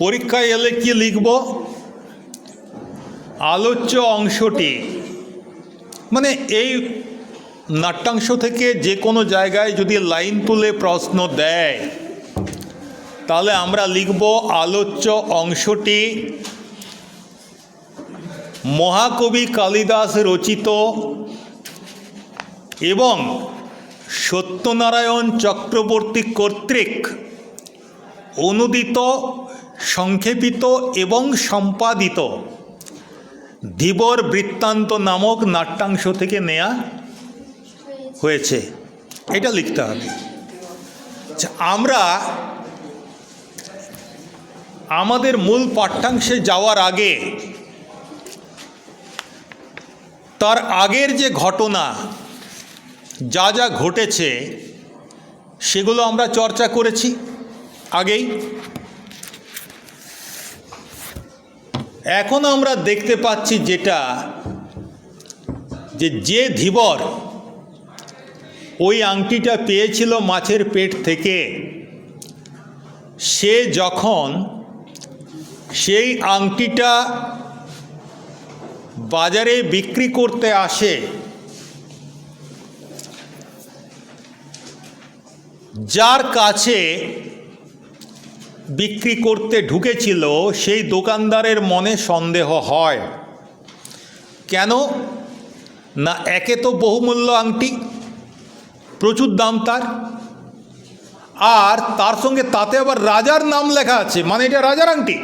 পরীক্ষায় এলে কি লিখব? আলোচ্য অংশটি। মানে এই নাট্যাংশ থেকে যে কোনো জায়গায় যদি লাইন তুলে প্রশ্ন দেয়, তাহলে আমরা লিখব আলোচ্য অংশটি। মহাকবি কালিদাস রচিত এবং সত্যনারায়ণ চক্রবর্তী কর্তৃক অনুদিত সংক্ষেপিত এবং সম্পাদিত। ধীবর বৃত্তান্ত নামক নাট্যাংশ থেকে নেয়া হয়েছে। এটা লিখতে হবে। আচ্ছা, আমরা আমাদের মূল পাঠ্যাংশে যাওয়ার আগে তার আগের যে ঘটনা যা যা ঘটেছে সেগুলো আমরা চর্চা করেছি আগেই। এখন আমরা দেখতে পাচ্ছি যেটা, যে যে ধীবর ওই আংটিটা পেয়েছিল মাছের পেট থেকে, সে যখন সেই আংটিটা বাজারে বিক্রি করতে আসে, যার কাছে বিক্রি করতে ঢুকেছিল, সেই দোকানদারের মনে সন্দেহ হয়। কেন? না, একে তো বহুমূল্য আংটি, প্রচুর দাম তার, আর তার সঙ্গে তাতে আবার রাজার নাম লেখা আছে মানে এটা রাজার আংটি।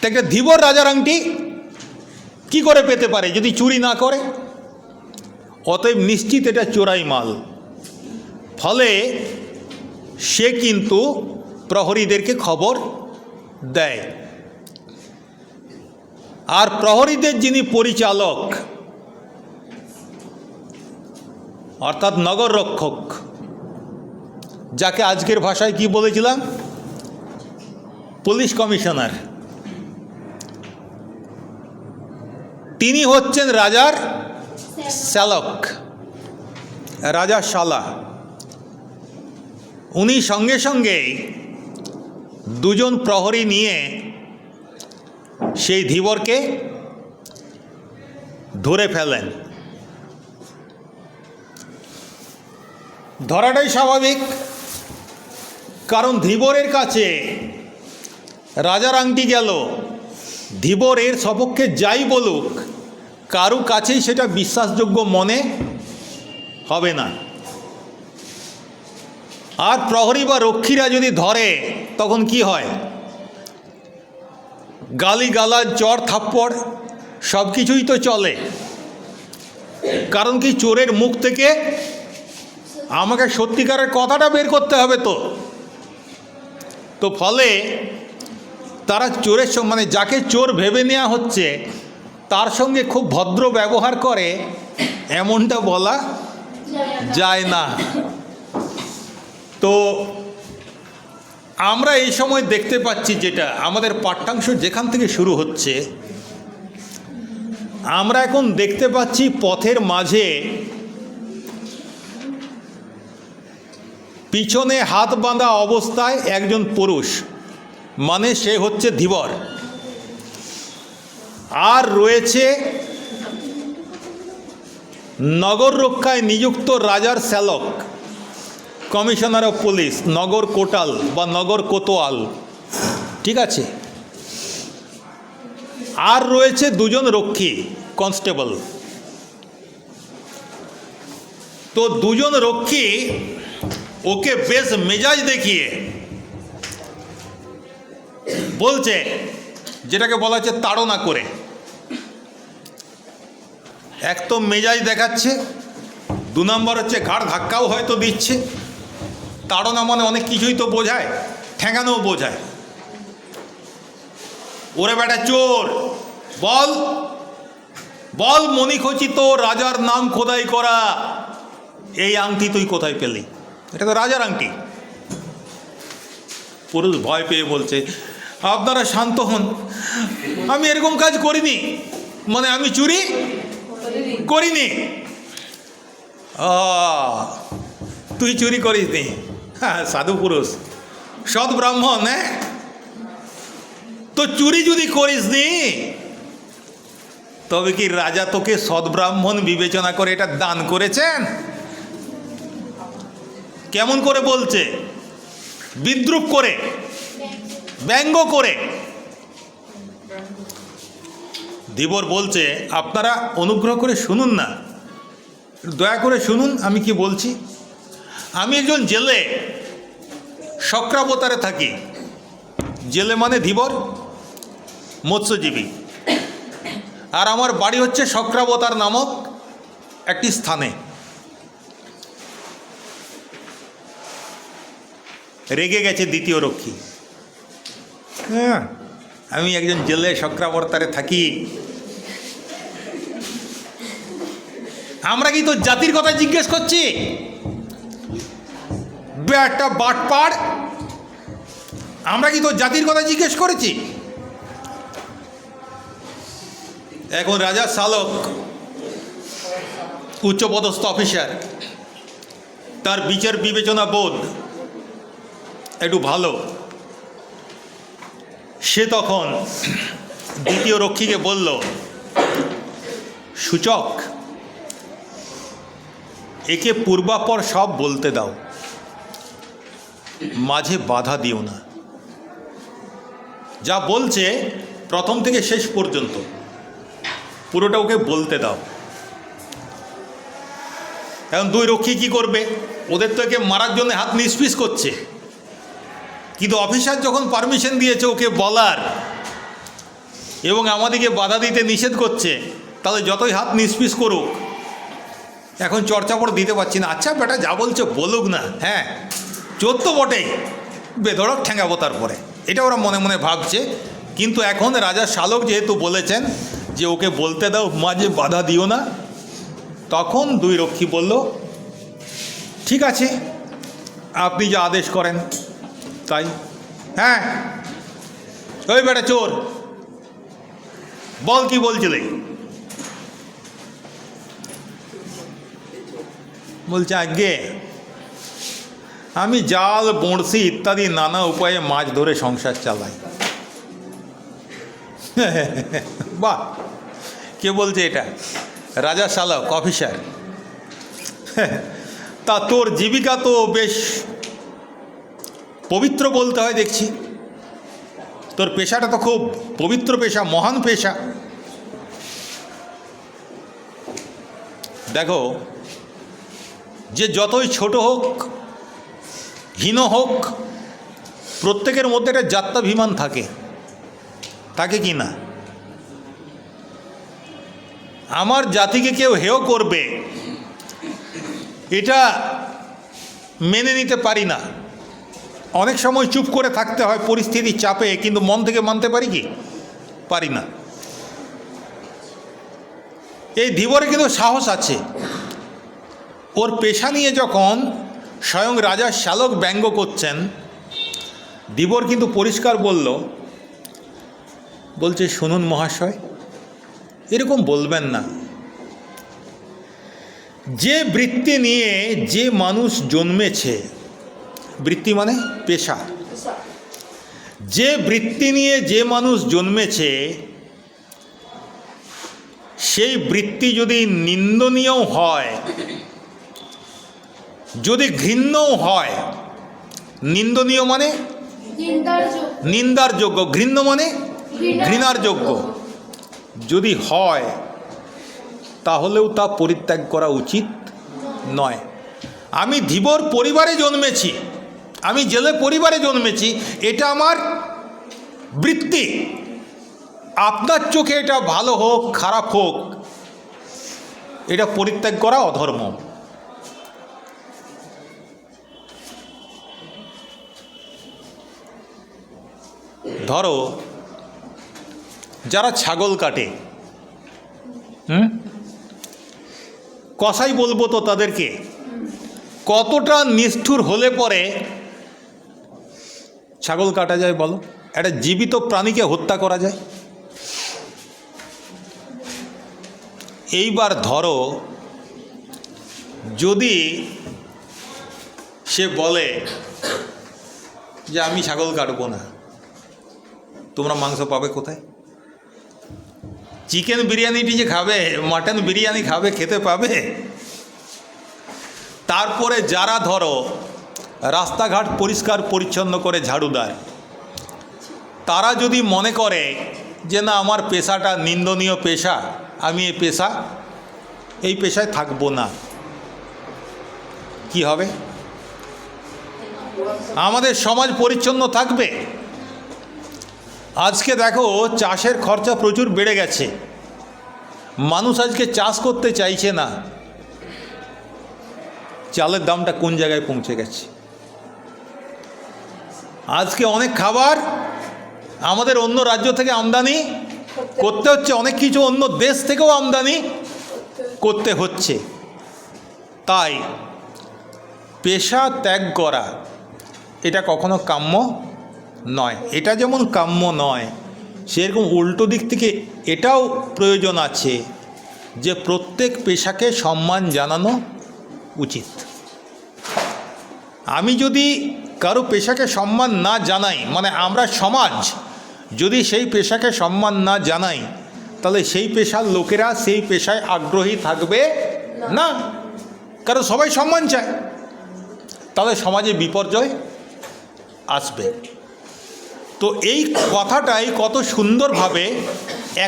তা একটা ধীবর রাজার আংটি কি করে পেতে পারে যদি চুরি না করে? অতএব নিশ্চিত এটা চোরাই মাল। ফলে সে কিন্তু প্রহরীদেরকে খবর দেয়। আর প্রহরীদের যিনি পরিচালক অর্থাৎ নগর রক্ষক যাকে আজকের ভাষায় কি বলেছিলাম? Police commissioner. তিনি হচ্ছেন রাজার শ্যালক রাজা শালা। উনি সঙ্গে সঙ্গেই দুজন প্রহরী নিয়ে সেই ধীবরকে ধরে ফেলেন ধরাটাই স্বাভাবিক, কারণ ধীবরের কাছে রাজার আংটি গেল। ধীবর এর সপক্ষে যাই বলুক, কারু কাছেই সেটা বিশ্বাসযোগ্য মনে হবে না। আর প্রহরী বা রক্ষীরা যদি ধরে, তখন কি হয়? গালি গালা চর থাপ্পড় সব কিছুই তো চলে। কারণ কি চোরের মুখ থেকে আমাকে সত্যিকারের কথাটা বের করতে হবে তো। তো ফলে তারা চোরের মানে যাকে চোর ভেবে নেওয়া হচ্ছে, তার সঙ্গে খুব ভদ্র ব্যবহার করে, এমনটা বলা যায় না। তো আমরা এই সময় দেখতে পাচ্ছি যেটা, আমাদের পাঠ্যাংশ যেখান থেকে শুরু হচ্ছে, আমরা এখন দেখতে পাচ্ছি পথের মাঝে পিছনে হাত বাঁধা অবস্থায় একজন পুরুষ মানে সে হচ্ছে ধীবর। আর রয়েছে নগর রক্ষায় নিযুক্ত রাজার শ্যালক। কমিশনার অফ পুলিশ, নগর কোটাল বা নগর কোতোয়াল। ঠিক আছে? আর রয়েছে দুজন রক্ষী, কনস্টেবল। তো দুজন রক্ষী, ওকে বেশ মেজাজ দেখিয়ে বলছে, যেটাকে বলা হচ্ছে তাড়না করে। এক তো মেজাজ দেখাচ্ছে, দু নম্বর হচ্ছে ঘাড় ধাক্কাও হয়তো দিচ্ছে। তাড়না মানে অনেক কিছুই তো বোঝায় ঠেঙানোও বোঝায়। ওরে বেটা চোর, বল বল মণিখচিত রাজার নাম খোদাই করা, এই আংটি তুই কোথায় পেলি? এটা তো রাজার আংটি। পুরুষ ভয় পেয়ে বলছে, আপনারা শান্ত হন, আমি এরকম কাজ করিনি মানে আমি চুরি করিনি। তুই চুরি করিসনি। হ্যাঁ সাধু পুরুষ। সৎ ব্রাহ্মণ হ্যাঁ? তো চুরি যদি করিস নি, তবে কি রাজা তোকে সৎ ব্রাহ্মণ বিবেচনা করে এটা দান করেছেন? কেমন করে বলছে? বিদ্রুপ করে, ব্যঙ্গ করে। ধীবর বলছে, আপনারা অনুগ্রহ করে শুনুন না। দয়া করে শুনুন, আমি কি বলছি? আমি একজন জেলে, শক্রাবতারে থাকি। জেলে মানে ধীবর, মৎস্যজীবী। আর আমার বাড়ি হচ্ছে শক্রাবতার নামক একটি স্থানে। রেগে গেছে দ্বিতীয় রক্ষী। হ্যাঁ আমি একজন জেলে, শক্রাবতারে থাকি। আমরা কি তোর জাতির কথা জিজ্ঞেস করছি? একটা বাটপাড় আমরা কি তোর জাতির কথা জিজ্ঞেস করেছি? এখন রাজা শালক, উচ্চপদস্থ অফিসার তার বিচার বিবেচনা বোধ একটু ভালো। সে তখন দ্বিতীয় রক্ষীকে বলল, সূচক, একে পূর্বাপর সব বলতে দাও। মাঝে বাধা দিও না। যা বলছে প্রথম থেকে শেষ পর্যন্ত, পুরোটা ওকে বলতে দাও। এখন দুই রক্ষী কি করবে? ওদের তো একে মারার জন্য হাত নিষ্পিস করছে। কিন্তু অফিসার যখন পারমিশন দিয়েছে ওকে বলার এবং আমাদেরকে বাধা দিতে নিষেধ করছে, তাহলে যতই হাত নিষ্পিস করুক, এখন চর্চাপড় দিতে পারছি না। আচ্ছা বেটা, যা বলছে বলুক না। হ্যাঁ চোদ্দ বটেই বেধড়ক ঠেঙ্গাবো তারপরে। এটা ওরা মনে মনে ভাবছে। কিন্তু এখন রাজা শালক যেহেতু বলেছেন যে ওকে বলতে দাও মাঝে বাধা দিও না, তখন দুই রক্ষী বলল, ঠিক আছে, আপনি যা আদেশ করেন, তাই। হ্যাঁ ওই বেটা চোর, বল কি বলছিলে? বলছে আগে আমি জাল, বড়শি ইত্যাদি নানা উপায়ে মাছ ধরে সংসার চালাই। বাহ, কে বলছে এটা? রাজা শালক অফিসার তা তোর জীবিকা তো বেশ পবিত্র বলতে হয়, দেখছি। তোর পেশাটা তো খুব পবিত্র পেশা, মহান পেশা। দেখো, যে যতই ছোট হোক হীন হোক, প্রত্যেকের মধ্যে একটা যাত্রাভিমান থাকে। থাকে কি না? আমার জাতিকে কেউ হেয় করবে, এটা মেনে নিতে পারি না। অনেক সময় চুপ করে থাকতে হয় পরিস্থিতির চাপে, কিন্তু মন থেকে মানতে পারি কি? পারি না। এই ধীবরে কিন্তু সাহস আছে। ওর পেশা নিয়ে যখন স্বয়ং রাজা শালক ব্যঙ্গ করছেন। দিবর কিন্তু পরিষ্কার বলল, বলছে, শুনুন মহাশয়, এরকম বলবেন না। যে বৃত্তি নিয়ে যে মানুষ জন্মেছে, বৃত্তি মানে পেশা। যে বৃত্তি নিয়ে যে মানুষ জন্মেছে, সেই বৃত্তি যদি নিন্দনীয় হয় যদি ঘৃণ্যও হয় নিন্দনীয় মানে? নিন্দার যোগ্য। নিন্দার যোগ্য। ঘৃণ্য মানে? ঘৃণার যোগ্য। যদি হয় তাহলেও তা পরিত্যাগ করা উচিত নয়। আমি ধীবর পরিবারে জন্মেছি আমি জেলে পরিবারে জন্মেছি এটা আমার বৃত্তি। আপনার চোখে এটা ভালো হোক খারাপ হোক এটা পরিত্যাগ করা অধর্ম। ধরো, যারা ছাগল কাটে, হুম? কসাই বলব তো তাদেরকে, কতটা নিষ্ঠুর হলে পরে ছাগল কাটা যায় বলো? একটা জীবিত প্রাণীকে হত্যা করা যায়? এইবার ধরো, যদি সে বলে যে আমি ছাগল কাটবো না তোমরা মাংস পাবে কোথায়? চিকেন বিরিয়ানিটি যে খাবে মাটন বিরিয়ানি খাবে, খেতে পাবে? তারপরে যারা ধরো, রাস্তাঘাট পরিষ্কার পরিচ্ছন্ন করে ঝাড়ু দেয় তারা যদি মনে করে যে না, আমার পেশাটা নিন্দনীয় পেশা, আমি এই পেশা, এই পেশায় থাকব না, কি হবে? আমাদের সমাজ পরিচ্ছন্ন থাকবে? আজকে দেখো চাষের খরচা প্রচুর বেড়ে গেছে। মানুষ আজকে চাষ করতে চাইছে না। চালের দামটা কোন জায়গায় পৌঁছে গেছে? আজকে অনেক খাবার আমাদের অন্য রাজ্য থেকে আমদানি করতে হচ্ছে, অনেক কিছু অন্য দেশ থেকেও আমদানি করতে হচ্ছে। তাই পেশা ত্যাগ করা, এটা কখনো কাম্য নয়। এটা যেমন কাম্য নয়, সেরকম উল্টো দিক থেকে এটাও প্রয়োজন আছে যে প্রত্যেক পেশাকে সম্মান জানানো উচিত। আমি যদি কারও পেশাকে সম্মান না জানাই মানে আমরা সমাজ, যদি সেই পেশাকে সম্মান না জানাই, তাহলে সেই পেশার লোকেরা সেই পেশায় আগ্রহী থাকবে না। কারণ সবাই সম্মান চায়। তাহলে সমাজে বিপর্যয় আসবে। তো এই কথাটাই কত সুন্দরভাবে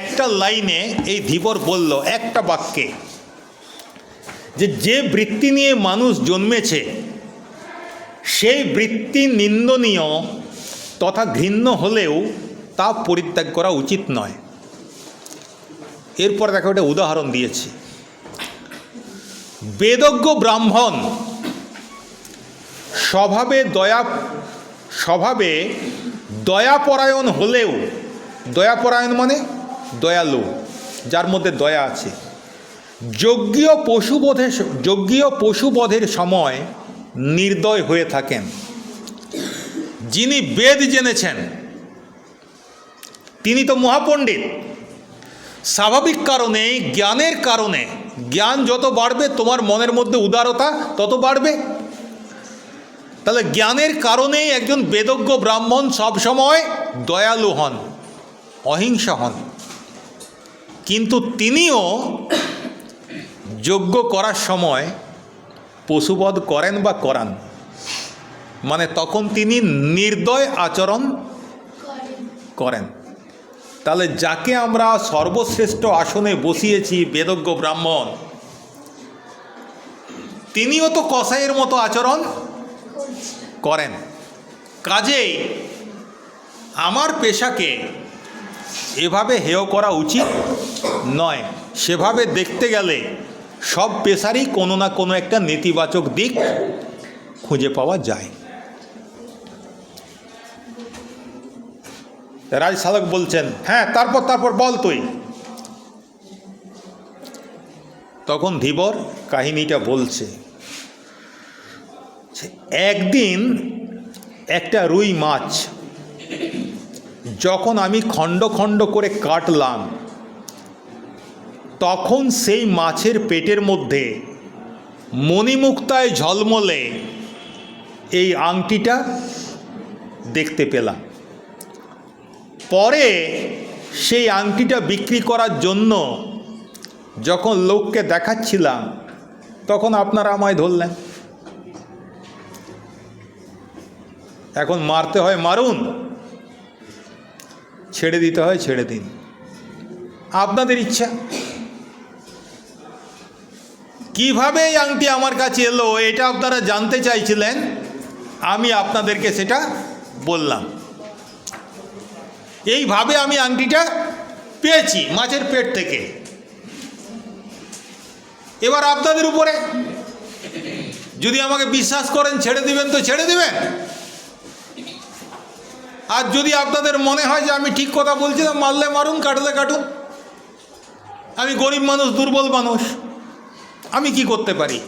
একটা লাইনে এই ধীবর বলল, একটা বাক্যে। যে যে বৃত্তি নিয়ে মানুষ জন্মেছে, সেই বৃত্তি নিন্দনীয় তথা ঘৃণ্য হলেও তা পরিত্যাগ করা উচিত নয়। এরপর দেখো একটা উদাহরণ দিয়েছি। বেদজ্ঞ ব্রাহ্মণ স্বভাবে দয়া স্বভাবে দয়াপরায়ণ হলেও, দয়াপরায়ণ মানে দয়ালু, যার মধ্যে দয়া আছে। যজ্ঞীয় পশুবধের যজ্ঞীয় পশুবধের সময় নির্দয় হয়ে থাকেন। যিনি বেদ জেনেছেন, তিনি তো মহাপণ্ডিত। স্বাভাবিক কারণে, জ্ঞানের কারণে, জ্ঞান যত বাড়বে, তোমার মনের মধ্যে উদারতা তত বাড়বে। তাহলে জ্ঞানের কারণেই একজন বেদজ্ঞ ব্রাহ্মণ সবসময় দয়ালু হন, অহিংসা হন। কিন্তু তিনিও যজ্ঞ করার সময় পশুবধ করেন বা করান মানে তখন তিনি নির্দয় আচরণ করেন। তাহলে যাকে আমরা সর্বশ্রেষ্ঠ আসনে বসিয়েছি বেদজ্ঞ ব্রাহ্মণ, তিনিও তো কসাইয়ের মতো আচরণ করেন। কাজেই আমার পেশাকে এভাবে হেয় করা উচিত নয়। সেভাবে দেখতে গেলে সব পেশারই কোনো না কোনো একটা নেতিবাচক দিক খুঁজে পাওয়া যায়। রাজ সালক বলছেন হ্যাঁ তারপর তারপর বল তুই। তখন ধীবর কাহিনীটা বলছে একদিন একটা রুই মাছ, যখন আমি খণ্ড খণ্ড করে কাটলাম, তখন সেই মাছের পেটের মধ্যে মণিমুক্তায় ঝলমলে এই আংটিটা দেখতে পেলাম। পরে সেই আংটিটা বিক্রি করার জন্য যখন লোককে দেখাচ্ছিলাম, তখন আপনারা আমায় ধরলেন। এখন মারতে হয় মারুন। ছেড়ে দিতে হয়, ছেড়ে দিন। আপনাদের ইচ্ছা। কীভাবে এই আংটি আমার কাছে এলো, এটা আপনারা জানতে চাইছিলেন? আমি আপনাদেরকে সেটা বললাম। এইভাবে আমি আংটিটা পেয়েছি মাছের পেট থেকে। এবার আপনাদের উপরে। যদি আমাকে বিশ্বাস করেন, ছেড়ে দিবেন তো ছেড়ে দিবেন। আর যদি আপনাদের মনে হয় যে আমি ঠিক কথা বলছি না মারলে মারুন, কাটলে কাটুন। আমি গরিব মানুষ, দুর্বল মানুষ। আমি কি করতে পারি?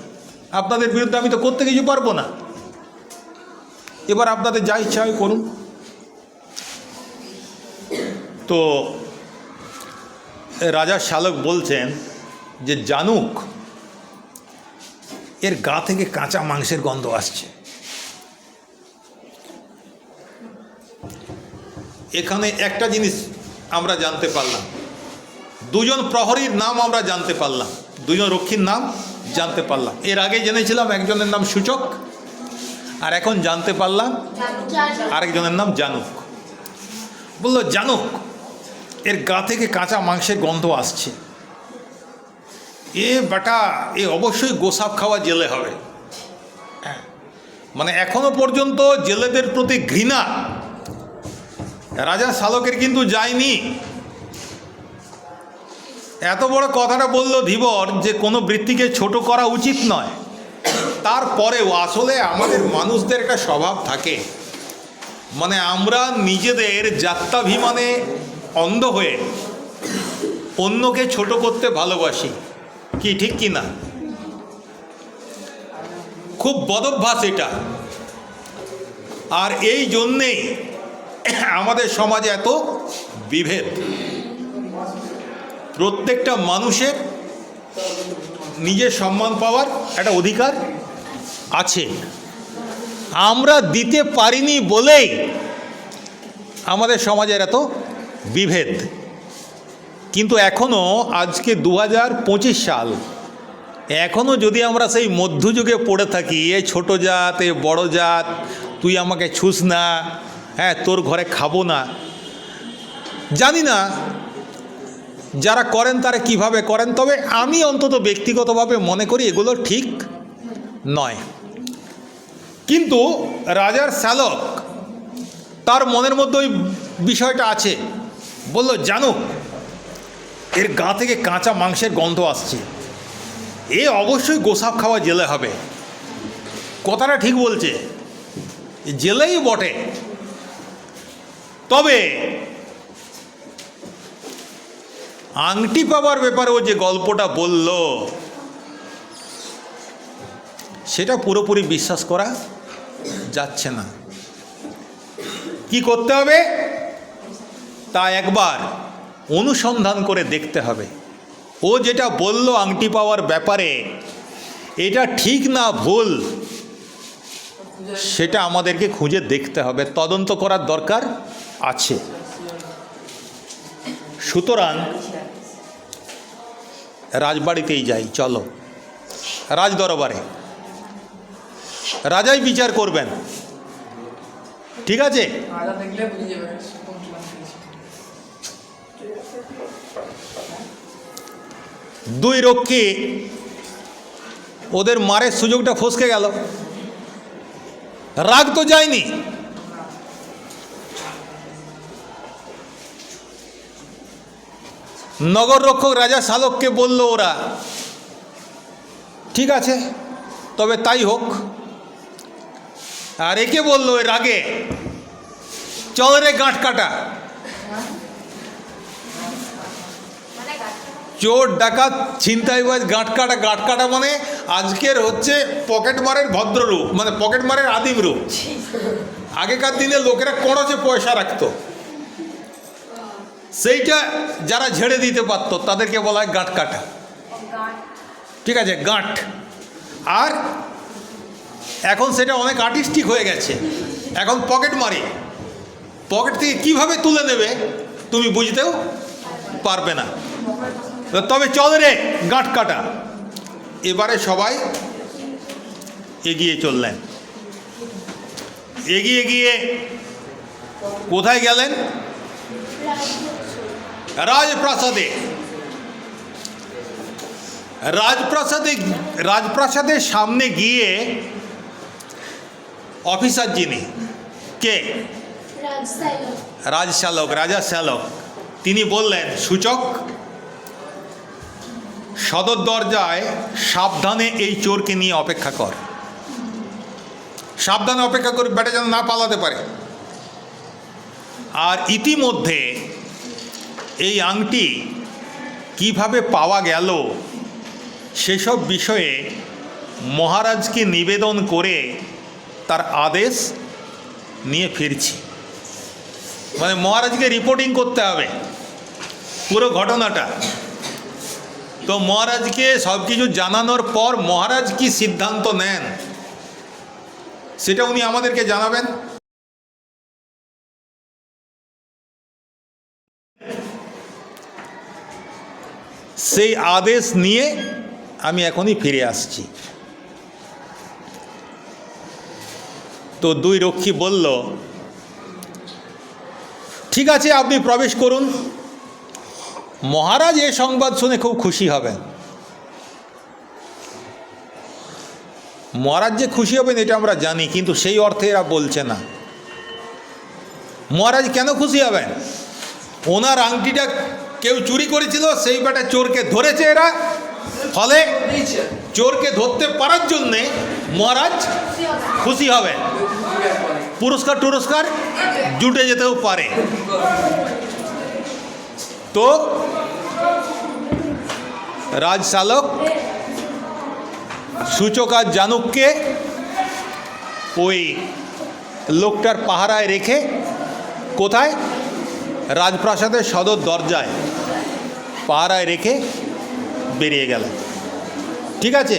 আপনাদের বিরুদ্ধে আমি তো করতে কিছু পারব না। এবার আপনাদের যা ইচ্ছা হয় করুন। তো, রাজা শালক বলছেন যে, জানুক, এর গা থেকে কাঁচা মাংসের গন্ধ আসছে। এখানে একটা জিনিস আমরা জানতে পারলাম। দুজন প্রহরীর নাম আমরা জানতে পারলাম। দুজন রক্ষীর নাম জানতে পারলাম। এর আগে জেনেছিলাম একজনের নাম সূচক, আর এখন জানতে পারলাম আরেকজনের নাম জানুক। বলল, জানুক, এর গা থেকে কাঁচা মাংসের গন্ধ আসছে। এ বেটা, এ অবশ্যই গোসাপ খাওয়া জেলে হবে। হ্যাঁ। মানে এখনও পর্যন্ত জেলেদের প্রতি ঘৃণা রাজা শালকের কিন্তু যায়নি। এত বড় কথাটা বলল ধীবর যে কোনো বৃত্তিকে ছোট করা উচিত নয়। তারপরেও আসলে আমাদের মানুষদের একটা স্বভাব থাকে। মানে আমরা নিজেদের যাত্রাভিমানে অন্ধ হয়ে অন্যকে ছোট করতে ভালোবাসি। কি ঠিক কি না? খুব বদভ্যাস এটা। আর এই জন্যেই আমাদের সমাজে এত বিভেদ। প্রত্যেকটা মানুষের নিজের সম্মান পাওয়ার একটা অধিকার আছে। আমরা দিতে পারিনি বলেই আমাদের সমাজের এত বিভেদ। কিন্তু এখনও আজকে দু হাজার পঁচিশ সাল এখনও যদি আমরা সেই মধ্যযুগে পড়ে থাকি, এ ছোট জাত, এ বড় জাত, তুই আমাকে ছুস না হ্যাঁ তোর ঘরে খাব না। জানি না যারা করেন তারা কীভাবে করেন, তবে আমি অন্তত ব্যক্তিগতভাবে মনে করি এগুলো ঠিক নয়। কিন্তু রাজার শ্যালক তার মনের মধ্যে ওই বিষয়টা আছে। বলল, জানো, এর গা থেকে কাঁচা মাংসের গন্ধ আসছে। এ অবশ্যই গোসাপ খাওয়া জেলে হবে। কথাটা ঠিক বলছে। জেলেই বটে। তবে আংটি পাওয়ার ব্যাপারে ও যে গল্পটা বলল, সেটা পুরোপুরি বিশ্বাস করা যাচ্ছে না। কি করতে হবে? তা একবার অনুসন্ধান করে দেখতে হবে। ও যেটা বলল আংটি পাওয়ার ব্যাপারে, এটা ঠিক না ভুল, সেটা আমাদেরকে খুঁজে দেখতে হবে। তদন্ত করার দরকার আছে। সুতরাং রাজবাড়িতেই যাই চলো। রাজ দরবারে রাজাই বিচার করবেন। ঠিক আছে। দুই রক্ষী ওদের মারের সুযোগটা ফসকে গেল। রাগ তো যায়নি। নগর রক্ষক রাজা শালককে বলল ওরা, ঠিক আছে, তবে তাই হোক। আর একে বলল এর আগে চল রে গাঁট কাটা। চোর, ডাকাত, ছিনতাইবাজ, গাঁট কাটা গাঁট কাটা মানে আজকের হচ্ছে পকেট মারের ভদ্ররূপ মানে পকেট মারের আদিম রূপ। আগেকার দিনে লোকেরা কড়চে পয়সা রাখতো। সেইটা যারা ঝেড়ে দিতে পারতো, তাদেরকে বলা হয় গাঁট কাটা। ঠিক আছে, গাঁট। আর এখন সেটা অনেক আর্টিস্টিক হয়ে গেছে। এখন পকেট মারি পকেট থেকে কীভাবে তুলে নেবে, তুমি বুঝতেও পারবে না। তবে চল রে, গাঁট কাটা। এবারে সবাই এগিয়ে চললেন। এগিয়ে গিয়ে কোথায় গেলেন? রাজপ্রাসাদে। রাজপ্রাসাদে রাজপ্রাসাদের সামনে গিয়ে অফিসার যিনি কে? রাজশালক রাজা শ্যালক তিনি বললেন সূচক সদর দরজায় সাবধানে এই চোরকে নিয়ে অপেক্ষা কর। সাবধানে অপেক্ষা করে বেটা যেন না পালাতে পারে। আর ইতিমধ্যে এই আংটি কীভাবে পাওয়া গেল? সেসব বিষয়ে মহারাজকে নিবেদন করে তার আদেশ নিয়ে ফিরছি। মানে মহারাজকে রিপোর্টিং করতে হবে পুরো ঘটনাটা। তো মহারাজকে সব কিছু জানানোর পর মহারাজ কি সিদ্ধান্ত নেন? সেটা উনি আমাদেরকে জানাবেন। সেই আদেশ নিয়ে আমি এখনই ফিরে আসছি। তো দুই রক্ষী বলল, ঠিক আছে, আপনি প্রবেশ করুন। মহারাজ এ সংবাদ শুনে খুব খুশি হবেন। মহারাজ যে খুশি হবেন, এটা আমরা জানি, কিন্তু সেই অর্থে এরা বলছে না। মহারাজ কেন খুশি হবেন? ওনার আংটিটা কেউ চুরি করেছিল, সেই বেটা চোরকে ধরেছে এরা। ফলে চোরকে ধরতে পারার জন্যে মহারাজ খুশি হবেন। পুরস্কার টুরস্কার জুটে যেতেও পারে। তো রাজশালক সূচকার জানুককে ওই লোকটার পাহারায় রেখে কোথায়? রাজপ্রাসাদের সদর দরজায়। পাহারায় রেখে বেরিয়ে গেল ঠিক আছে।